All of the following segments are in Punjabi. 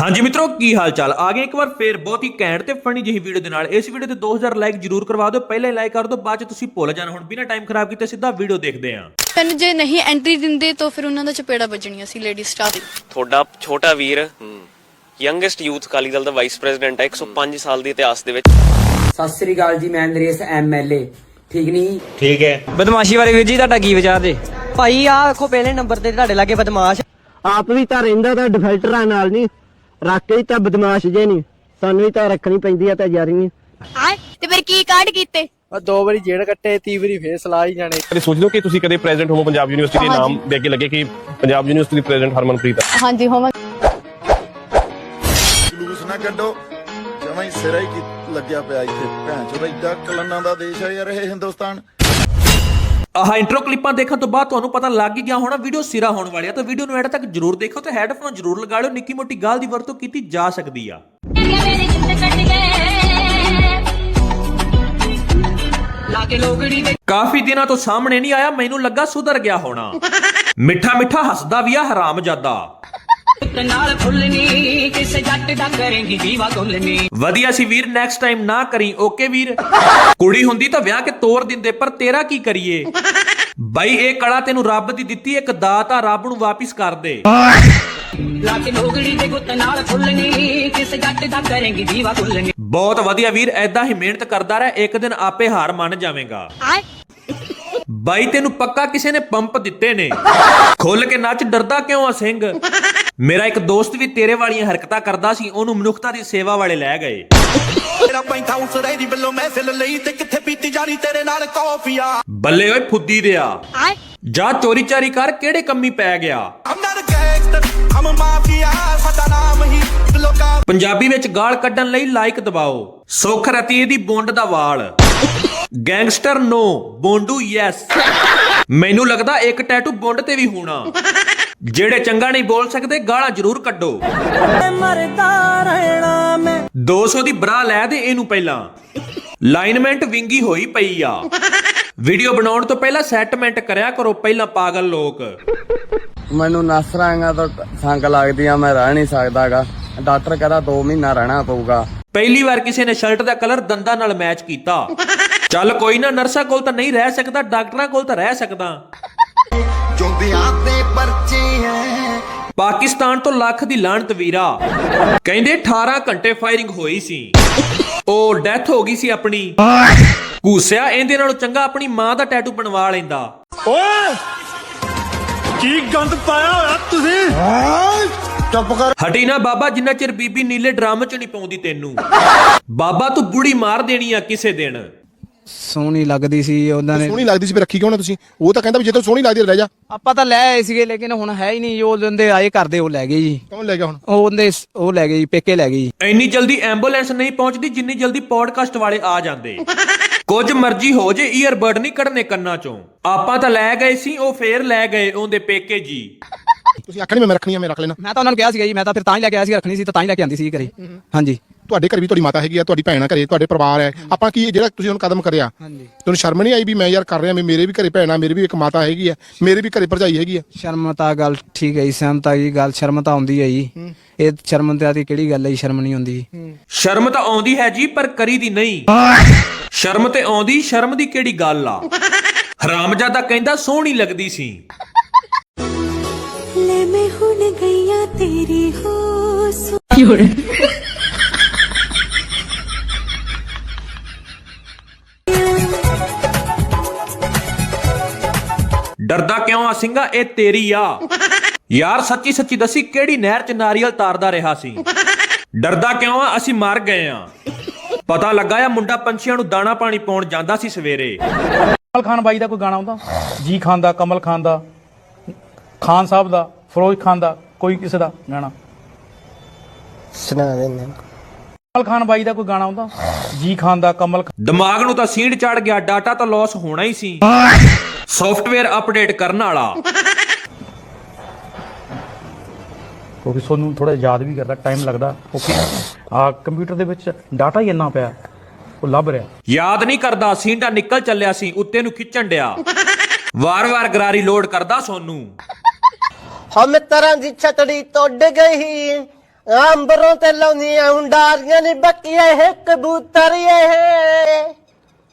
ਹਾਂਜੀ ਮਿੱਤਰੋ ਕੀ ਹਾਲ ਚਾਲ ਆ ਗਏ ਇੱਕ ਵਾਰ ਫੇਰ ਬਹੁਤ ਹੀ ਘੈਂਟ ਤੇ ਫਨੀ ਜਿਹੀ ਵੀਡੀਓ ਦੇ ਨਾਲ। ਇਸ ਵੀਡੀਓ ਤੇ 2000 ਲਾਈਕ ਜਰੂਰ ਕਰਵਾ ਦਿਓ। ਪਹਿਲਾਂ ਹੀ ਲਾਈਕ ਕਰ ਦਿਓ ਬਾਅਦ ਚ ਤੁਸੀਂ ਭੁੱਲ ਜਾਣਾ। ਹੁਣ ਬਿਨਾਂ ਟਾਈਮ ਖਰਾਬ ਕੀਤੇ ਸਿੱਧਾ ਵੀਡੀਓ ਦੇਖਦੇ ਆਂ ਤੈਨੂੰ ਜੇ ਨਹੀਂ ਐਂਟਰੀ ਦਿੰਦੇ ਤਾਂ ਫਿਰ ਉਹਨਾਂ ਦਾ ਚਪੇੜਾ ਵੱਜਣੀਆਂ ਸੀ ਲੇਡੀ ਸਟਾਫ ਤੁਹਾਡਾ ਛੋਟਾ ਵੀਰ ਯੰਗੈਸਟ ਯੂਥ ਅਕਾਲੀ ਦਲ ਦਾ ਵਾਈਸ ਪ੍ਰੈਜ਼ੀਡੈਂਟ ਹੈ 105 ਸਾਲ ਦੇ ਇਤਿਹਾਸ ਦੇ ਵਿੱਚ। ਸਤਿ ਸ੍ਰੀ ਅਕਾਲ ਜੀ ਮੈਂ ਨਰੇਸ਼ ਐਮਐਲਏ ਠੀਕ ਨਹੀਂ? ਬਦਮਾਸ਼ੀ ਬਾਰੇ ਵੀਰ ਜੀ ਤੁਹਾਡਾ ਕੀ ਵਿਚਾਰ ਜੇ? ਭਾਈ ਆ ਵੇਖੋ ਪਹਿਲੇ ਨੰਬਰ ਤੇ ਤੁਹਾਡੇ ਲਾਗੇ ਬਦਮਾਸ਼। ਆਪ ਵੀ ਤਾਂ ਰਹਿੰਦਾ ਤਾਂ ਡਿਫੈਲਟਰਾਂ ਨਾਲ ਨਹੀਂ। ਰੱਖ ਕੇ ਹੀ ਤਾਂ ਬਦਮਾਸ਼ ਜੇ ਨਹੀਂ ਸਾਨੂੰ ਵੀ ਤਾਂ ਰੱਖਣੀ ਪੈਂਦੀ ਆ ਤਾਂ ਯਾਰੀ ਆਏ ਤੇ ਫਿਰ ਕੀ ਕਾਰਡ ਕੀਤੇ? ਦੋ ਵਾਰੀ ਜੇੜ ਕੱਟੇ ਤੀ ਵਾਰੀ ਫੇਰ ਸਲਾਹ ਹੀ ਜਾਣੇ। ਕਦੇ ਸੋਚਦੇ ਹੋ ਕਿ ਤੁਸੀਂ ਕਦੇ ਪ੍ਰੈਜ਼ੀਡੈਂਟ ਹੋਵੋ ਪੰਜਾਬ ਯੂਨੀਵਰਸਿਟੀ ਦੇ ਨਾਮ ਦੇ ਅੱਗੇ ਲੱਗੇ ਕਿ ਪੰਜਾਬ ਯੂਨੀਵਰਸਿਟੀ ਦੀ ਪ੍ਰੈਜ਼ੀਡੈਂਟ ਹਰਮਨਪ੍ਰੀਤ ਆ? ਹਾਂਜੀ ਹੋਵਾਂ। ਜਲੂਸ ਨਾ ਕੱਢੋ। ਜਮਾਂ ਹੀ ਸਿਰਾ ਹੀ ਕੀ ਲੱਗਿਆ ਪਿਆ ਇੱਥੇ। ਭੈਣ ਚੋਦ ਏਡਾ ਕਲੰਨਾਂ ਦਾ ਦੇਸ਼ ਆ ਯਾਰ ਇਹ ਹਿੰਦੁਸਤਾਨ। ਆਹ ਇੰਟਰੋ ਕਲਿੱਪਾਂ ਦੇਖਣ ਤੋਂ ਬਾਅਦ ਤੁਹਾਨੂੰ ਪਤਾ ਲੱਗ ਹੀ ਗਿਆ ਹੋਣਾ ਵੀਡੀਓ ਸਿਰਾ ਹੋਣ ਵਾਲੀ ਆ ਤਾਂ ਵੀਡੀਓ ਨੂੰ ਐਡ ਤੱਕ ਜਰੂਰ ਦੇਖੋ ਤੇ ਹੈੱਡਫੋਨ ਜਰੂਰ ਲਗਾ ਲਿਓ ਨਿੱਕੀ ਮੋਟੀ ਗਾਲ ਦੀ ਵਰਤੋਂ ਕੀਤੀ ਜਾ ਸਕਦੀ ਆ। ਕਾਫੀ ਦਿਨਾਂ ਤੋਂ ਸਾਹਮਣੇ ਨਹੀਂ ਆਇਆ ਮੈਨੂੰ ਲੱਗਾ ਸੁਧਰ ਗਿਆ ਹੋਣਾ। ਮਿੱਠਾ ਮਿੱਠਾ ਹੱਸਦਾ ਵੀ ਆ ਹਰਾਮਜ਼ਾਦਾ। ਨਾਲ ਫੁੱਲਣੀ ਕਿਸੇ ਜੱਟ ਦਾ ਕਰੇਂਗੀ ਦੀਵਾ ਗੁੱਲਣੀ ਵਧੀਆ ਸੀ ਵੀਰ ਨੈਕਸਟ ਟਾਈਮ ਨਾ ਕਰੀ ਓਕੇ ਵੀਰ? ਕੁੜੀ ਹੁੰਦੀ ਤਾਂ ਵਿਆਹ ਕੇ ਤੋਰ ਦਿੰਦੇ ਪਰ ਤੇਰਾ ਕੀ ਕਰੀਏ? ਬਾਈ ਇਹ ਕਲਾ ਤੈਨੂੰ ਰੱਬ ਦੀ ਦਿੱਤੀ ਇੱਕ ਦਾਤ ਆ ਰੱਬ ਨੂੰ ਵਾਪਿਸ ਕਰ ਦੇ। ਲਾ ਕੇ ਲੋਗੜੀ ਦੇ ਗੁੱਤ ਨਾਲ ਫੁੱਲਣੀ ਕਿਸੇ ਜੱਟ ਦਾ ਕਰੇਂਗੀ ਦੀਵਾ ਗੁੱਲਣੀ ਬਹੁਤ ਵਧੀਆ ਵੀਰ ਐਦਾਂ ਹੀ ਮਿਹਨਤ ਕਰਦਾ ਰਹਿ ਇੱਕ ਦਿਨ ਆਪੇ ਹਾਰ ਮੰਨ ਜਾਵੇਂਗਾ। ਬਾਈ ਤੈਨੂੰ ਪੱਕਾ ਕਿਸੇ ਨੇ ਪੰਪ ਦਿੱਤੇ ਨੇ। ਖੁੱਲ ਕੇ ਨੱਚ ਡਰਦਾ ਕਿਉਂ ਆ ਸਿੰਘ? ਮੇਰਾ ਇੱਕ ਦੋਸਤ ਵੀ ਤੇਰੇ ਵਾਲੀਆਂ ਹਰਕਤਾਂ ਕਰਦਾ ਸੀ ਉਹਨੂੰ ਮਨੁੱਖਤਾ ਦੀ ਸੇਵਾ ਵਾਲੇ ਲੈ ਗਏ। ਤੇਰਾ ਪੈਂਟ ਹਾਊਸ ਰੈਡੀ ਵੱਲੋਂ ਮਹਿਫਿਲ ਲਈ ਤੇ ਕਿੱਥੇ ਪੀਤੀ ਜਾਣੀ ਤੇਰੇ ਨਾਲ ਕਾਫੀਆ? ਬੱਲੇ ਓਏ ਫੁੱਦੀ ਦਿਆ। ਜਾ ਚੋਰੀ ਚਾਰੀ ਕਰ ਕਿਹੜੇ ਕੰਮੀ ਪੈ ਗਿਆ? ਹਮ ਨਾਟ ਗੈਂਗਸਟਰ ਹਮ ਮਾਫੀਆ ਸਾਡਾ ਨਾਮ ਹੀ ਲੋਕਾਂ ਪੰਜਾਬੀ ਵਿੱਚ ਗਾਲ ਕੱਢਣ ਲਈ ਲਾਈਕ ਦਬਾਓ। ਸੁਖ ਰਤੀ ਦੀ ਬੁੰਡ ਦਾ ਵਾਲ। ਗੈਂਗਸਟਰ ਨੋ ਬੋਂਡੂ ਯੈਸ ਮੈਨੂੰ ਲੱਗਦਾ ਇੱਕ ਟੈਟੂ ਬੁੰਡ ਤੇ ਵੀ ਹੋਣਾ। ਜਿਹੜੇ ਚੰਗਾ ਨਹੀਂ ਬੋਲ ਸਕਦੇ ਗਾਲਾਂ ਜ਼ਰੂਰ ਕੱਢੋ। ਮਰਦਾ ਰਹਿਣਾ ਮੈਂ 200 ਦੀ ਬਰਾ ਲੈ ਦੇ ਇਹਨੂੰ ਪਹਿਲਾਂ। ਲਾਈਨਮੈਂਟ ਵਿੰਗੀ ਹੋਈ ਪਈ ਆ। ਵੀਡੀਓ ਬਣਾਉਣ ਤੋਂ ਪਹਿਲਾਂ ਸੈਟਮੈਂਟ ਕਰਿਆ ਕਰੋ ਪਹਿਲਾਂ ਪਾਗਲ ਲੋਕ। ਮੈਨੂੰ ਨਸਰਾਂਗਾ ਤਾਂ ਸੰਗ ਲੱਗਦੀ ਆ ਮੈਂ ਰਹਿ ਨਹੀਂ ਸਕਦਾਗਾ। ਡਾਕਟਰ ਕਹਿੰਦਾ 2 ਮਹੀਨਾ ਰਹਿਣਾ ਪਊਗਾ। ਪਹਿਲੀ ਵਾਰ ਕਿਸੇ ਨੇ ਸ਼ਰਟ ਦਾ ਕਲਰ ਦੰਦਾਂ ਨਾਲ ਮੈਚ ਕੀਤਾ। ਚੱਲ ਕੋਈ ਨਾ ਨਰਸਾਂ ਕੋਲ ਤਾਂ ਨਹੀਂ ਰਹਿ ਸਕਦਾ ਡਾਕਟਰਾਂ ਕੋਲ ਤਾਂ ਰਹਿ ਸਕਦਾ। ਜੋਂਦਿਆਂ ਤੇ ਪਰਚੇ ਐ ਪਾਕਿਸਤਾਨ ਤੋਂ ਲੱਖ ਦੀ ਲਾਹਨਤ ਵੀਰਾ। ਕਹਿੰਦੇ 18 ਘੰਟੇ ਫਾਇਰਿੰਗ ਹੋਈ ਸੀ। ਉਹ ਡੈਥ ਹੋ ਗਈ ਸੀ ਆਪਣੀ। ਕੂਸਿਆ ਇਹਦੇ ਨਾਲੋਂ ਚੰਗਾ ਆਪਣੀ ਮਾਂ ਦਾ ਟੈਟੂ ਬਣਵਾ ਲੈਂਦਾ। ਕੀ ਗੰਦ ਪਾਇਆ ਹੋਇਆ ਤੁਸੀਂ? ਚੁੱਪ ਕਰ। ਹਟੀ ਨਾ ਬਾਬਾ ਜਿੰਨਾ ਚਿਰ ਬੀਬੀ ਨੀਲੇ ਡਰਮ ਚ ਨਹੀਂ ਪਾਉਂਦੀ ਤੈਨੂੰ। ਬਾਬਾ ਤੂੰ ਬੁੜੀ ਮਾਰ ਦੇਣੀ ਆ ਕਿਸੇ ਦਿਨ। ਸੋਹਣੀ ਲੱਗਦੀ ਸੀ ਉਹਨਾਂ ਨੇ ਸੋਹਣੀ ਲੱਗਦੀ ਸੀ ਫਿਰ ਰੱਖੀ ਕਿਉਂ ਨਾ ਤੁਸੀਂ? ਉਹ ਤਾਂ ਕਹਿੰਦਾ ਵੀ ਜੇ ਤੂੰ ਸੋਹਣੀ ਲੱਗਦੀ ਰਹਿ ਜਾ। ਆਪਾਂ ਤਾਂ ਲੈ ਆਏ ਸੀਗੇ ਲੇਕਿਨ ਹੁਣ ਹੈ ਹੀ ਨਹੀਂ ਉਹ ਬੰਦੇ ਆਏ ਕਰਦੇ ਉਹ ਲੈ ਗਏ ਜੀ। ਕੌਣ ਲੈ ਗਿਆ ਹੁਣ? ਉਹ ਉਹਦੇ ਉਹ ਲੈ ਗਏ ਜੀ ਪੇਕੇ ਲੈ ਗਏ ਜੀ। ਇੰਨੀ ਜਲਦੀ ਐਂਬੂਲੈਂਸ ਨਹੀਂ ਪਹੁੰਚਦੀ ਜਿੰਨੀ ਜਲਦੀ ਪੋਡਕਾਸਟ ਵਾਲੇ ਆ ਜਾਂਦੇ। ਕੁਝ ਮਰਜ਼ੀ ਹੋ ਜੇ ਈਅਰਬਡ ਨਹੀਂ ਕੱਢਨੇ ਕੰਨਾਂ ਚੋਂ। ਆਪਾਂ ਤਾਂ ਲੈ ਗਏ ਸੀ ਉਹ ਫੇਰ ਲੈ ਗਏ ਉਹਦੇ ਪੇਕੇ ਜੀ। ਤੁਸੀਂ ਆਖਣੀ ਮੈਂ ਰੱਖਣੀ ਆ ਮੈਂ ਰੱਖ ਲੈਣਾ। ਮੈਂ ਤਾਂ ਉਹਨਾਂ ਨੂੰ ਕਿਹਾ ਸੀਗਾ ਜੀ ਮੈਂ ਤਾਂ ਫਿਰ ਤਾਂ ਹੀ ਲੈ ਕੇ ਆਇਆ ਸੀ ਰੱਖਣੀ ਸੀ ਤਾਂ ਤਾਂ ਹੀ ਲੈ ਕੇ ਆਂਦੀ ਸੀ ਘਰੇ। ਹਾਂਜੀ। ਤੁਹਾਡੇ ਘਰ ਵੀ ਤੁਹਾਡੀ ਮਾਤਾ ਹੈਗੀ ਆ ਤੁਹਾਡੀ ਭੈਣ ਆ ਘਰੇ ਤੁਹਾਡੇ ਪਰਿਵਾਰ ਹੈ। ਆਪਾਂ ਕੀ ਜਿਹੜਾ ਤੁਸੀਂ ਹੁਣ ਕਦਮ ਕਰਿਆ? ਹਾਂਜੀ। ਤੁਹਾਨੂੰ ਸ਼ਰਮ ਨਹੀਂ ਆਈ ਵੀ ਮੈਂ ਯਾਰ ਕਰ ਰਿਹਾ ਵੀ ਮੇਰੇ ਵੀ ਘਰੇ ਭੈਣ ਆ ਮੇਰੇ ਵੀ ਇੱਕ ਮਾਤਾ ਹੈਗੀ ਆ ਮੇਰੇ ਵੀ ਘਰੇ ਭਰਜਾਈ ਹੈਗੀ ਆ? ਸ਼ਰਮ ਤਾਂ ਗੱਲ ਠੀਕ ਹੈ ਜੀ ਸਹਿਮਤ ਜੀ ਗੱਲ ਸ਼ਰਮ ਤਾਂ ਆਉਂਦੀ ਹੈ ਜੀ। ਇਹ ਸ਼ਰਮ ਤੇ ਆਦੀ ਕਿਹੜੀ ਗੱਲ ਹੈ ਜੀ ਸ਼ਰਮ ਨਹੀਂ ਆਉਂਦੀ। ਸ਼ਰਮ ਤਾਂ ਆਉਂਦੀ ਹੈ ਜੀ ਪਰ ਕਰੀ ਦੀ ਨਹੀਂ। ਸ਼ਰਮ ਤੇ ਆਉਂਦੀ ਸ਼ਰਮ ਦੀ ਕਿਹੜੀ ਗੱਲ ਆ? ਹਰਾਮਜ਼ਾਦਾ ਕਹਿੰਦਾ ਸੋਹਣੀ ਲੱਗਦੀ ਸੀ। ਲੈ ਮੈਂ ਹੁਣ ਗਈਆ ਤੇਰੀ ਹੋ ਡਰਦਾ ਕਿਉਂ ਆ ਸਿੰਘਾ? ਇਹ ਤੇਰੀ ਆ। ਯਾਰ ਸੱਚੀ ਸੱਚੀ ਦੱਸੀ ਕਿਹੜੀ ਨਹਿਰ 'ਚ ਨਾਰੀਅਲ ਤਾਰਦਾ ਰਿਹਾ ਸੀ? ਡਰਦਾ ਕਿਉਂ ਆ? ਅਸੀਂ ਮਰ ਗਏ ਆ। ਪਤਾ ਲੱਗਾ ਆ ਮੁੰਡਾ ਪੰਛੀਆਂ ਨੂੰ ਦਾਣਾ ਪਾਣੀ ਪਾਉਣ ਜਾਂਦਾ ਸੀ ਸਵੇਰੇ। ਕਮਲ ਖਾਨ ਬਾਈ ਦਾ ਕੋਈ ਗਾਣਾ ਆਉਂਦਾ? ਜੀ ਖਾਨ ਦਾ ਕਮਲ ਖਾਨ ਦਾ ਖਾਨ ਸਾਹਿਬ ਦਾ ਫਿਰੋਜ਼ ਖਾਨ ਦਾ ਕੋਈ ਕਿਸੇ ਦਾ ਗਾਣਾ? ਸੁਣਾ ਦੇਣੇ ਕਮਲ ਖਾਨ ਬਾਈ ਦਾ ਕੋਈ ਗਾਣਾ ਆਉਂਦਾ? ਜੀ ਖਾਨ ਦਾ ਕਮਲ ਖਾਨ ਦਿਮਾਗ ਨੂੰ ਤਾਂ ਸੀਂਡ ਚੜ ਗਿਆ ਡਾਟਾ ਤਾਂ ਲਾਸ ਹੋਣਾ ਹੀ ਸੀ। ਸੌਫਟਵੇਅਰ ਅਪਡੇਟ ਕਰਨ ਵਾਲਾ। ਕਿਉਂਕਿ ਤੁਹਾਨੂੰ ਥੋੜਾ ਯਾਦ ਵੀ ਕਰਦਾ ਟਾਈਮ ਲੱਗਦਾ। ਓਕੇ ਆ ਕੰਪਿਊਟਰ ਦੇ ਵਿੱਚ ਡਾਟਾ ਹੀ ਇੰਨਾ ਪਿਆ ਉਹ ਲੱਭ ਰਿਹਾ। ਯਾਦ ਨਹੀਂ ਕਰਦਾ ਸੀਂਡਾ ਨਿਕਲ ਚੱਲਿਆ ਸੀ ਉੱਤੇ ਨੂੰ ਖਿੱਚਣ ਡਿਆ। ਵਾਰ-ਵਾਰ ਗਰਾਰੀ ਲੋਡ ਕਰਦਾ ਸੋਨੂੰ। ਹਮ ਤਰ੍ਹਾਂ ਦੀ ਛਤੜੀ ਟੁੱਟ ਗਈ ਅੰਬਰੋਂ ਤੇ ਲਾਉਂਦੀਆਂ ਉਂਡਾਰੀਆਂ ਨੀ ਬੱਕੀਆਂ ਇਹ ਕਬੂਤਰ ਇਹ।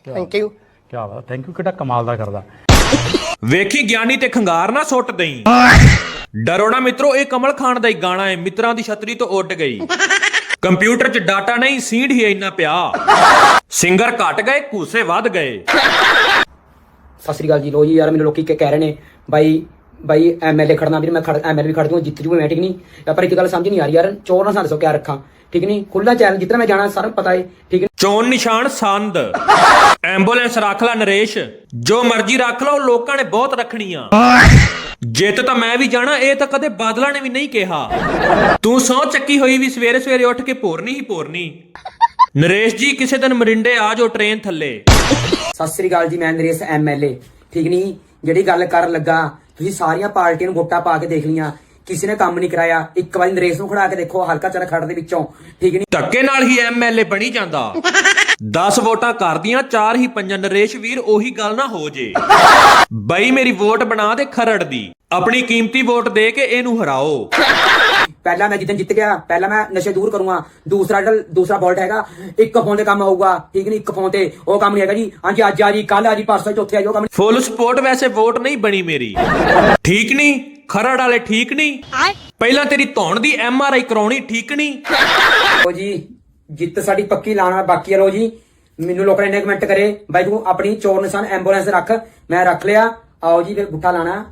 Thank you Ki Baat thank you ਕਿਹੜਾ ਕਮਾਲ ਦਾ ਕਰਦਾ। ਵੇਖੀ ਗਿਆਨੀ ਤੇ ਖੰਗਾਰ ਨਾ ਸੁੱਟ ਦਈ। ਡਰੋ ਨਾ ਮਿੱਤਰੋ, ਇਹ ਕਮਲ ਖਾਨ ਦਾ ਹੀ ਗਾਣਾ ਹੈ, ਮਿੱਤਰਾਂ ਦੀ ਛਤਰੀ ਤੋਂ ਉੱਡ ਗਈ। ਕੰਪਿਊਟਰ 'ਚ ਡਾਟਾ ਨਹੀਂ, ਸੀਡ ਹੀ ਇੰਨਾ ਪਿਆ। ਸਿੰਗਰ ਘਟ ਗਏ ਕੂਸੇ ਵੱਧ ਗਏ। ਸਤਿ ਸ੍ਰੀ ਅਕਾਲ ਜੀ ਲੋ ਜੀ, ਯਾਰ ਮੈਨੂੰ ਲੋਕੀ ਕਹਿ ਰਹੇ ਨੇ, ਬਾਈ ਬਾਈ ਐਮਐਲਏ ਖੜਨਾ ਵੀ ਮੈਂ ਖੜ ਐਮਐਲਏ ਵੀ ਖੜ ਦੂੰ ਜਿੱਤ ਜੂ ਮੈਂ, ਠੀਕ ਨਹੀਂ ਪਰ ਇੱਕ ਗੱਲ ਸਮਝ ਨਹੀਂ ਆ ਰਹੀ ਯਾਰ, ਚੋਰ ਨਾ ਸਾਡੇ ਸਾਨੂੰ ਕਿਆ ਰੱਖਾਂ। ਠੀਕ ਨਹੀਂ ਖੁੱਲਾ ਚੈਨਲ ਜਿੱਤਨਾ ਮੈਂ ਜਾਣਾ ਸਾਰਾ ਪਤਾ ਹੈ ਠੀਕ ਹੈ ਚੋਣ ਨਿਸ਼ਾਨ ਸੰਦ। ਐਂਬੂਲੈਂਸ ਰੱਖ ਲੈ ਨਰੇਸ਼। ਜੋ ਮਰਜ਼ੀ ਰੱਖ ਲਓ ਲੋਕਾਂ ਨੇ ਬਹੁਤ ਰੱਖਣੀਆਂ। ਜਿੱਤ ਤਾਂ ਮੈਂ ਵੀ ਜਾਣਾ ਇਹ ਤਾਂ ਕਦੇ ਬਾਦਲਾਂ ਨੇ ਵੀ ਨਹੀਂ ਕਿਹਾ। ਤੂੰ ਸੌ ਚੱਕੀ ਹੋਈ ਵੀ ਸਵੇਰੇ ਸਵੇਰੇ ਉੱਠ ਕੇ ਭੋਰਨੀ ਹੀ ਭੋਰਨੀ ਨਰੇਸ਼ ਜੀ ਕਿਸੇ ਦਿਨ ਮਰਿੰਡੇ ਆ ਜਾਓ ਟ੍ਰੇਨ ਥੱਲੇ। ਸਤਿ ਸ੍ਰੀ ਅਕਾਲ ਜੀ ਮੈਂ ਨਰੇਸ਼ ਐਮਐਲਏ ਠੀਕ ਨਹੀਂ ਜਿਹੜੀ ਗੱਲ ਕਰਨ ਲੱਗਾ ਤੁਸੀਂ ਸਾਰੀਆਂ ਪਾਰਟੀਆਂ ਨੂੰ ਵੋਟਾਂ ਪਾ ਕੇ ਦੇਖ ਲੀਆਂ ਕਿਸੇ ਨੇ ਕੰਮ ਨਹੀਂ ਕਰਾਇਆ ਇੱਕ ਵਾਰੀ ਨਰੇਸ਼ ਨੂੰ ਖੜਾ ਕੇ ਦੇਖੋ ਹਲਕਾ ਚਰ ਖੜ ਦੇ ਵਿੱਚੋਂ ਠੀਕ ਨਹੀਂ? ਧੱਕੇ ਨਾਲ ਹੀ ਐਮਐਲਏ ਬਣੀ ਜਾਂਦਾ। 10 ਵੋਟਾਂ ਕਰਦੀਆਂ 4 ਹੀ ਪੰਜਾਂ ਨਰੇਸ਼ ਵੀਰ ਉਹੀ ਗੱਲ ਨਾ ਹੋ ਜੇ। ਬਈ ਮੇਰੀ ਵੋਟ ਬਣਾ ਦੇ ਖਰੜ ਦੀ। ਆਪਣੀ ਕੀਮਤੀ ਵੋਟ ਦੇ ਕੇ ਇਹਨੂੰ ਹਰਾਓ। ਪਹਿਲਾਂ ਮੈਂ ਜਿੱਦਣ ਜਿੱਤ ਗਿਆ ਪਹਿਲਾਂ ਮੈਂ ਨਸ਼ੇ ਦੂਰ ਕਰੂੰਗਾ। ਦੂਸਰਾ ਜਿਹੜਾ ਦੂਸਰਾ ਫਾਲਟ ਹੈਗਾ ਇੱਕ ਫੋਨ ਤੇ ਕੰਮ ਆਊਗਾ ਠੀਕ ਨਹੀਂ? ਇੱਕ ਫੋਨ ਤੇ ਉਹ ਕੰਮ ਨਹੀਂ ਹੈਗਾ ਜੀ। ਹਾਂਜੀ ਅੱਜ ਆ ਜੀ ਕੱਲ ਆ ਜੀ ਪਰਸੋਂ ਚੌਥੇ ਆ ਜੀ ਉਹ ਕੰਮ ਫੁੱਲ ਸਪੋਰਟ ਵੈਸੇ ਵੋਟ ਨਹੀਂ ਬਣੀ ਮੇਰੀ। ਠੀਕ ਨਹੀਂ? ਖਰੜ ਵਾਲੇ ਠੀਕ ਨਹੀਂ? ਪਹਿਲਾਂ ਤੇਰੀ ਧੌਣ ਦੀ ਐਮਆਰਆਈ ਕਰਾਉਣੀ ਠੀਕ ਨਹੀਂ? ਲੋ ਜੀ ਜਿੱਤ ਸਾਡੀ ਪੱਕੀ ਲਾਣਾ ਬਾਕੀ ਆ ਲੋ ਜੀ। ਮੈਨੂੰ ਲੋਕਾਂ ਨੇ ਇੰਨੇ ਕਮੈਂਟ ਕਰੇ। ਬਾਈ ਤੂੰ ਆਪਣੀ ਚੋਰ ਨਿਸ਼ਾਨ ਐਂਬੂਲੈਂਸ ਰੱਖ। ਮੈਂ ਰੱਖ ਲਿਆ। ਆਓ ਜੀ ਫਿਰ ਬੁੱਟਾ ਲਾਣਾ।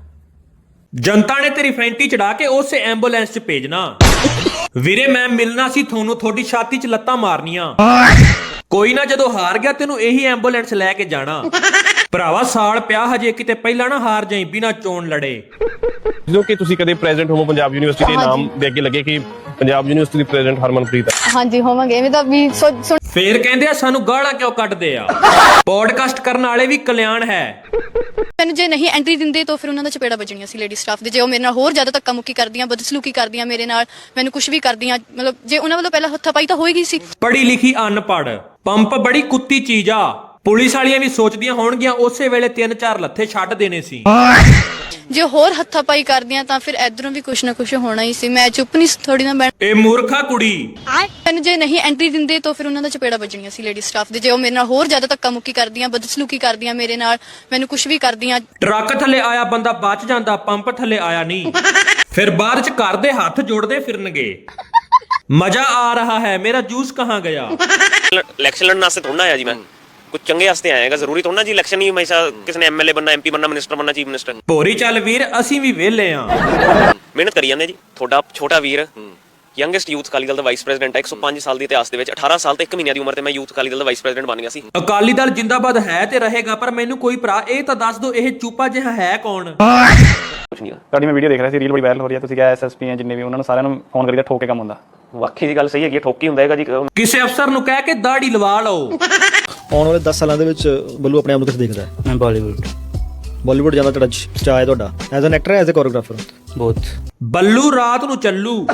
ਜਨਤਾ ਨੇ ਤੇਰੀ ਫੈਂਟੀ ਚੜਾ ਕੇ ਉਸੇ ਐਂਬੂਲੈਂਸ 'ਚ ਭੇਜਣਾ। ਵੀਰੇ ਮੈਂ ਮਿਲਣਾ ਸੀ ਤੁਹਾਨੂੰ ਤੁਹਾਡੀ ਛਾਤੀ 'ਚ ਲੱਤਾਂ ਮਾਰਨੀਆਂ। ਕੋਈ ਨਾ ਜਦੋਂ ਹਾਰ ਗਿਆ ਤੈਨੂੰ ਇਹੀ ਐਂਬੂਲੈਂਸ ਲੈ ਕੇ ਜਾਣਾ। ਭਰਾਵਾ ਸਾਲ ਪਿਆ ਹਜੇ ਕਿਤੇ ਪਹਿਲਾਂ ਨਾ ਹਾਰ ਜਾਈ ਬਿਨਾ ਚੋਣ ਲੜੇ। ਜਦੋਂ ਕਿ ਤੁਸੀਂ ਕਦੇ ਪ੍ਰੈਜ਼ੀਡੈਂਟ ਹੋਵੋ ਪੰਜਾਬ ਯੂਨੀਵਰਸਿਟੀ ਦੇ ਨਾਮ ਦੇ ਅੱਗੇ ਲੱਗੇ ਕਿ ਪੰਜਾਬ ਯੂਨੀਵਰਸਿਟੀ ਦੀ ਪ੍ਰੈਜ਼ੀਡੈਂਟ ਹਰਮਨਪ੍ਰੀਤ ਹਾਂਜੀ ਹੋਵਾਂਗੇ। ਐਵੇਂ ਤਾਂ ਵੀ ਸੋ- ਸੁਣ ਫੇਰ ਕਹਿੰਦੇ ਆ ਸਾਨੂੰ ਗਾਲਾਂ ਕਿਉਂ ਕੱਢਦੇ ਆ? ਪੋਡਕਾਸਟ ਕਰਨ ਵਾਲੇ ਵੀ ਕਲਿਆਣ ਹੈ। ਮੈਨੂੰ ਜੇ ਨਹੀਂ ਐਂਟਰੀ ਦਿੰਦੇ ਤਾਂ ਫਿਰ ਉਹਨਾਂ ਦਾ ਚਪੇੜਾ ਵੱਜਣੀਆਂ ਸੀ ਲੇਡੀ ਸਟਾਫ ਦੇ। ਜੇ ਉਹ ਮੇਰੇ ਨਾਲ ਹੋਰ ਜ਼ਿਆਦਾ ਧੱਕਾ ਮੁੱਕੀ ਕਰਦੀਆਂ ਬਦਸਲੂਕੀ ਕਰਦੀਆਂ ਮੇਰੇ ਨਾਲ ਮੈਨੂੰ ਕੁਝ ਵੀ ਕਰਦੀਆਂ ਮਤਲਬ ਜੇ ਉਹਨਾਂ ਵੱਲੋਂ ਪਹਿਲਾਂ ਹੱਥਾਪਾਈ ਤਾਂ ਹੋਏਗੀ ਸੀ। ਪੜ੍ਹੀ ਲਿਖੀ ਅਨਪੜ੍ਹ ਪੰਪ ਬੜੀ ਕੁੱਤੀ ਚੀਜ਼ ਆ। ਪੁਲਿਸ ਵਾਲੀਆਂ ਵੀ ਸੋਚਦੀਆਂ ਹੋਣਗੀਆਂ ਉਸੇ ਵੇਲੇ ਤਿੰਨ ਚਾਰ ਲੱਥੇ ਛੱਡ ਦੇਣੇ ਸੀ। ਜੇ ਹੋਰ ਹੱਥਾਪਾਈ ਕਰਦੀਆਂ ਤਾਂ ਫਿਰ ਇਧਰੋਂ ਵੀ ਕੁਝ ਨਾ ਕੁਝ ਹੋਣਾ ਹੀ ਸੀ। ਮੈਂ ਚੁੱਪ ਨਹੀਂ ਥੋੜੀ ਨਾ ਬੈਠ ਇਹ ਮੂਰਖਾ ਕੁੜੀ। ਮੈਨੂੰ ਜੇ ਨਹੀਂ ਐਂਟਰੀ ਦਿੰਦੇ ਤਾਂ ਫਿਰ ਉਹਨਾਂ ਦਾ ਚਪੇੜਾ ਵੱਜਣੀਆਂ ਸੀ ਲੇਡੀ ਸਟਾਫ ਦੇ। ਜੇ ਉਹ ਮੇਰੇ ਨਾਲ ਹੋਰ ਜ਼ਿਆਦਾ ਧੱਕਾ ਮੁੱਕੀ ਕਰਦੀਆਂ ਬਦਸਲੂਕੀ ਕਰਦੀਆਂ ਮੇਰੇ ਨਾਲ ਮੈਨੂੰ ਕੁਝ ਵੀ ਕਰਦੀਆਂ। ਟਰੱਕ ਥੱਲੇ ਆਇਆ ਬੰਦਾ ਬਚ ਜਾਂਦਾ ਪੰਪ ਥੱਲੇ ਆਇਆ ਨਹੀਂ। ਫਿਰ ਬਾਅਦ ਚ ਘਰ ਦੇ ਹੱਥ ਜੋੜਦੇ ਫਿਰਨਗੇ। ਮਜ਼ਾ ਆ ਰਹਾ ਹੈ ਮੇਰਾ ਜੂਸ ਕਹਾਂ ਗਿਆ? ਇਲੈਕਸ਼ਨ ਲੜਨ ਵਾਸਤੇ ਥੋੜਾ ਆਇਆ ਜੀ ਮੈਂ। ਕੁਝ ਚੰਗੇ ਵਾਸਤੇ ਆਏਗਾ ਜ਼ਰੂਰੀ ਥੋੜਾ ਜੀ ਇਲੈਕਸ਼ਨ ਹੀ ਹਮੇਸ਼ਾ ਕਿਸੇ ਨੇ ਐਮਐਲਏ ਬਣਨਾ ਐਮਪੀ ਬਣਨਾ ਮਿਨਿਸਟਰ ਬਣਨਾ ਚੀਫ ਮਿਨਿਸਟਰ ਭੋਰੀ ਚੱਲ ਵੀਰ ਅਸੀਂ ਵੀ ਵਿਹਲੇ ਆ। ਮਿਹਨਤ ਕਰੀ ਜਾਂਦੇ ਜੀ ਤੁਹਾਡਾ ਛੋਟਾ ਵੀਰ ਯੰਗੈਸਟ ਯੂਥ ਅਕਾਲੀ ਦਲ ਦਾ ਵਾਈਸ ਪ੍ਰੈਜ਼ੀਡੈਂਟ ਹੈ 105 ਸਾਲ ਦੇ ਇਤਿਹਾਸ ਦੇ ਵਿੱਚ 18 ਸਾਲ ਤੇ 1 ਮਹੀਨੇ ਦੀ ਉਮਰ ਤੇ ਮੈਂ ਯੂਥ ਅਕਾਲੀ ਦਲ ਦਾ ਵਾਈਸ ਪ੍ਰੈਜ਼ੀਡੈਂਟ ਬਣ ਗਿਆ ਸੀ। ਅਕਾਲੀ ਦਲ ਜਿੰਦਾਬਾਦ ਹੈ ਤੇ ਰਹੇਗਾ ਪਰ ਮੈਨੂੰ ਕੋਈ ਭਰਾ ਇਹ ਤਾਂ ਦੱਸ ਦਿਓ ਇਹ ਚੂਪਾ ਜਿਹਾ ਹੈ ਕੌਣ? ਕੁਝ ਨਹੀਂ ਤੁਹਾਡੀ ਮੈਂ ਵੀਡੀਓ ਦੇਖ ਰਿਹਾ ਸੀ ਰੀਲ ਬੜੀ ਵਾਇਰਲ ਹੋ ਰਹੀ ਹੈ ਤੁਸੀਂ ਕਿਹਾ ਐਸਐਸਪੀ ਹੈ ਜਿੰਨੇ ਵੀ ਉਹਨਾਂ ਨੂੰ ਸਾਰਿਆਂ ਨੂੰ ਫੋਨ ਕਰੀਦਾ ਠੋਕ ਕੇ ਕੰਮ ਹੁੰਦਾ। ਵਾਕਈ ਦੀ ਗੱਲ ਸਹੀ ਹੈਗੀ ਹੈ, ਠੋਕੀ ਹੁੰਦਾ ਹੈਗਾ ਜੀ ਕਿਸੇ ਅਫਸਰ ਨੂੰ ਕਹਿ ਕੇ ਦਾੜੀ ਲਵਾ ਲਓ। ਆਉਣ ਵਾਲੇ 10 ਸਾਲਾਂ ਦੇ ਵਿੱਚ ਬੱਲੂ ਆਪਣੇ ਆਪ ਨੂੰ ਕਿਸ ਦੇਖਦਾ ਹੈ? ਮੈਂ ਬਾਲੀਵੁੱਡ। ਬਾਲੀਵੁੱਡ ਜ਼ਿਆਦਾ ਤੁਹਾਡਾ ਚਾਹ ਹੈ ਤੁਹਾਡਾ। As an actor as a choreographer ਬਹੁਤ ਬੱਲੂ ਰਾਤ ਨੂੰ ਚੱਲੂ।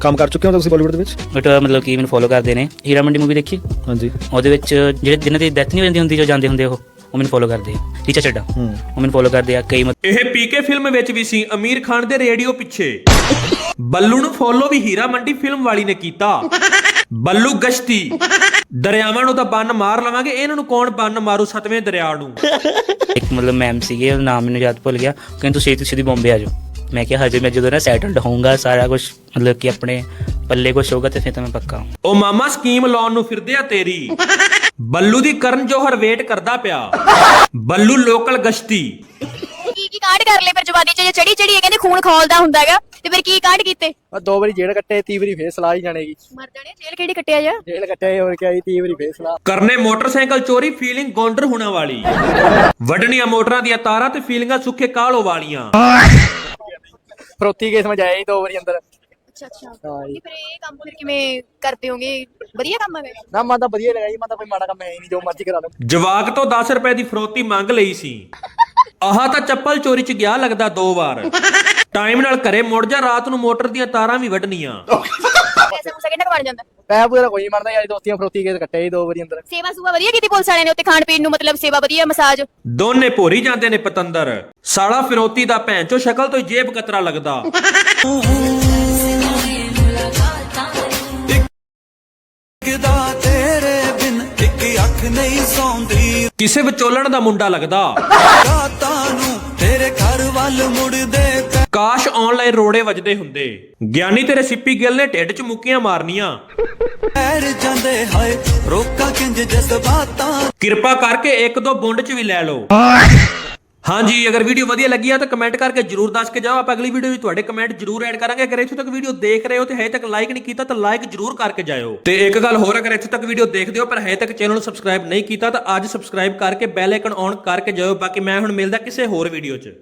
ਕੰਮ ਕਰ ਚੁੱਕੇ ਹੋ ਤੁਸੀਂ ਬਾਲੀਵੁੱਡ ਦੇ ਵਿੱਚ? ਬਟ ਮਤਲਬ ਕਿ ਮੈਨੂੰ ਫੋਲੋ ਕਰਦੇ ਨੇ। ਹੀਰਾ ਮੰਡੀ ਮੂਵੀ ਦੇਖੀ? ਹਾਂਜੀ। ਉਹਦੇ ਵਿੱਚ ਜਿਹੜੇ ਜਿਨ੍ਹਾਂ ਦੀ ਡੈਥ ਨਹੀਂ ਹੋ ਜਾਂਦੀ ਹੁੰਦੀ ਜੋ ਜਾਂਦੇ ਹੁੰਦੇ ਉਹ ਉਹ ਮੈਨੂੰ ਫੋਲੋ ਕਰਦੇ ਆ। ਟੀਚਰ ਚੱਡਾ। ਉਹ ਮੈਨੂੰ ਫੋਲੋ ਕਰਦੇ ਆ ਕਈ ਮਤ- ਇਹ ਪੀਕੇ ਫਿਲਮ ਵਿੱਚ ਵੀ ਸੀ ਅਮੀਰ ਖਾਨ ਦੇ ਰੇਡੀਓ ਪਿੱਛੇ। ਬੱਲੂ ਨੂੰ ਫੋਲੋ ਵੀ ਹੀਰਾ ਮੰਡੀ ਫਿਲਮ ਵਾਲੀ ਨੇ ਕੀਤਾ। ਬੱਲੂ ਗਸ਼ਤੀ। ਦਰਿਆਵਾਂ ਨੂੰ ਤਾਂ ਬੰਨ ਮਾਰ ਲਵਾਂਗੇ ਇਹਨਾਂ ਨੂੰ ਕੌਣ ਬੰਨ ਮਾਰੂ ਸਤਵੇਂ ਦਰਿਆ ਨੂੰ? ਇੱਕ ਮਤਲਬ ਮੈਮ ਸੀਗੇ ਉਹਦਾ ਨਾਮ ਮੈਨੂੰ ਯਾਦ ਭੁੱਲ ਗਿਆ। ਕਹਿੰਦੇ ਤੁਸੀਂ ਛੇਤੀ ਛੇਤੀ ਬੰਬੇ ਆ ਜਾਓ। ਮੈਂ ਕਿਹਾ ਹਜੇ ਮੈਂ ਜਦੋਂ ਨਾ ਸੈਟਲਡ ਹੋਊਂਗਾ ਸਾਰਾ ਕੁਝ ਮਤਲਬ ਕਿ ਆਪਣੇ ਪੱਲੇ ਕੁਝ ਹੋਊਗਾ ਤੇ ਫਿਰ ਤਾਂ ਮੈਂ ਪੱਕਾ। ਉਹ ਮਾਮਾ ਸਕੀਮ ਲਾਉਣ ਨੂੰ ਫਿਰਦੇ ਆ ਤੇਰੀ। ਬੱਲੂ ਦੀ ਕਰਨ ਜੋਹਰ ਵੇਟ ਕਰਦਾ ਪਿਆ। ਬੱਲੂ ਲੋਕਲ ਗਸ਼ਤੀ। ਕੀ ਕੀ ਕਾਂਡ ਕਰ ਲਏ ਫਿਰ ਜਵਾਨੀ ਚ? ਜੇ ਚੜੀ ਚੜੀ ਇਹ ਕਹਿੰਦੇ ਖੂਨ ਖੋਲਦਾ ਹੁੰਦਾ ਹੈਗਾ। ਤੇ ਫਿਰ ਕੀ ਕਾਂਡ ਕੀਤੇ? ਦੋ ਵਾਰੀ ਜੇਲ੍ਹ ਕੱਟੇ 30 ਵਾਰੀ ਫੇਰ ਸਲਾਹ ਹੀ ਜਾਣੇਗੀ। ਮਰ ਜਾਣੇ ਜੇਲ੍ਹ ਕਿਹੜੀ ਕੱਟਿਆ ਜਾ? ਜੇਲ੍ਹ ਕੱਟੇ ਹੋਰ ਕਿਆ 30 ਵਾਰੀ ਫੇਰ ਸਲਾਹ। ਕਰਨੇ ਮੋਟਰਸਾਈਕਲ ਚੋਰੀ ਫੀਲਿੰਗ ਗੌਂਡਰ ਹੋਣਾ ਵਾਲੀ। ਵੱਢਣੀਆਂ ਮੋਟਰਾਂ ਦੀਆਂ ਤਾਰਾਂ ਤੇ ਫੀਲਿੰਗਾਂ ਸੁੱਖੇ ਕਾਲੋ ਵਾਲੀਆਂ। ਫਰੋਤੀ ਕੇਸ ਮੈਂ ਜਾਇਆ ਹੀ ਦੋ ਵਾਰੀ ਅੰਦਰ। ਅੱਛਾ ਅੱਛਾ। ਤੇ ਫਿਰ ਇਹ ਕੰਮ ਫਿਰ ਕਿਵੇਂ ਕਰਦੇ ਹੋਗੇ? ਵਧੀਆ ਕੰਮ ਹੈਗਾ ਨਾ ਮਨ ਤਾਂ ਵਧੀਆ ਲੱਗਾ ਜੀ ਮਨ ਤਾਂ ਕੋਈ ਮਾੜਾ ਕੰਮ ਹੈ ਹੀ ਨਹੀਂ ਜੋ ਮਰਜ਼ੀ ਕਰਾ ਲਓ। ਜਵਾਕ ਤੋਂ 10 ਰੁਪਏ ਦੀ ਫਰੋਤੀ ਮੰਗ ਲਈ ਸੀ। ਆਹ ਤਾਂ ਚੱਪਲ ਚੋਰੀ ਚ ਗਿਆ ਲੱਗਦਾ ਦੋ ਵਾਰ। ਟਾਈਮ ਨਾਲ ਘਰੇ ਮੁੜ ਜਾ ਰਾਤ ਨੂੰ ਮੋਟਰ ਦੀਆਂ ਤਾਰਾਂ ਵੀ ਵੱਢਣੀਆਂ। ਪੈਸਾ ਪੂਸਾ ਕਿੰਨਾ ਕੁ ਬਣ ਜਾਂਦਾ? ਪੈ ਪੂਰਾ ਕੋਈ ਮਰਦਾ ਯਾਰ ਦੋਸਤੀਆਂ ਫਰੋਤੀ ਕੇਸ ਕੱਟੇ ਹੀ ਦੋ ਵਾਰੀ ਅੰਦਰ। ਸੇਵਾ ਸੁਵਾ ਵਧੀਆ ਕੀਤੀ ਪੁਲਿਸ ਵਾਲਿਆਂ ਨੇ ਉੱਤੇ ਖਾਣ ਪੀਣ ਨੂੰ ਮਤਲਬ ਸੇਵਾ ਵਧੀਆ ਮਸਾਜ? ਦੋਨੇ ਭੋਰੀ ਜਾਂਦੇ ਨੇ ਪਤੰਦਰ। ਸਾਲਾ ਫਿਰੋਤੀ ਦਾ ਭੈਣ ਚੋ ਸ਼ਕਲ ਤੋਂ ਹੀ ਜੇਬ ਕਤਰਾ ਲੱਗਦਾ। ਨਹੀਂ ਸੌਂਦੀ। ਕਿਸੇ ਵਿਚੋਲਣ ਦਾ ਮੁੰਡਾ ਲੱਗਦਾ। ਰਾਤਾਂ ਨੂੰ ਤੇਰੇ ਘਰ ਵੱਲ ਮੁੜਦੇ ਕਾਸ਼ ਆਨਲਾਈਨ ਰੋੜੇ ਵੱਜਦੇ ਹੁੰਦੇ। ਗਿਆਨੀ ਤੇਰੇ ਸਿੱਪੀ ਗਿੱਲ ਨੇ ਢਿੱਡ 'ਚ ਮੁੱਕੀਆਂ ਮਾਰਨੀਆਂ। ਪੈਰ ਜਾਂਦੇ ਹਾਏ ਰੋਕਾਂ ਕਿੰਜ ਜਜ਼ਬਾਤਾਂ। ਕਿਰਪਾ ਕਰਕੇ ਇੱਕ ਦੋ ਬੁੰਡ 'ਚ ਵੀ ਲੈ ਲਓ। ਹਾਂਜੀ, ਅਗਰ ਵੀਡੀਓ ਵਧੀਆ ਲੱਗੀ ਆ ਤਾਂ ਕਮੈਂਟ ਕਰਕੇ ਜਰੂਰ ਦੱਸ ਕੇ ਜਾਓ। ਆਪਾਂ ਅਗਲੀ ਵੀਡੀਓ ਵਿੱਚ ਤੁਹਾਡੇ ਕਮੈਂਟ ਜਰੂਰ ਐਡ ਕਰਾਂਗੇ। ਅਗਰ ਇੱਥੇ ਤੱਕ ਵੀਡੀਓ ਦੇਖ ਰਹੇ ਹੋ ਤੇ ਹਜੇ ਤੱਕ ਲਾਈਕ ਨਹੀਂ ਕੀਤਾ ਤਾਂ ਲਾਈਕ ਜਰੂਰ ਕਰਕੇ ਜਾਇਓ। ਤੇ ਇੱਕ ਗੱਲ ਹੋਰ, ਅਗਰ ਇੱਥੇ ਤੱਕ ਵੀਡੀਓ ਦੇਖਦੇ ਹੋ ਪਰ ਹਜੇ ਤੱਕ ਚੈਨਲ ਨੂੰ ਸਬਸਕ੍ਰਾਈਬ ਨਹੀਂ ਕੀਤਾ ਤਾਂ ਅੱਜ ਸਬਸਕ੍ਰਾਈਬ ਕਰਕੇ ਬੈਲ ਆਈਕਨ ਔਨ ਕਰਕੇ ਜਾਇਓ। ਬਾਕੀ ਮੈਂ ਹੁਣ ਮਿਲਦਾ ਕਿਸੇ ਹੋਰ ਵੀਡੀਓ 'ਚ।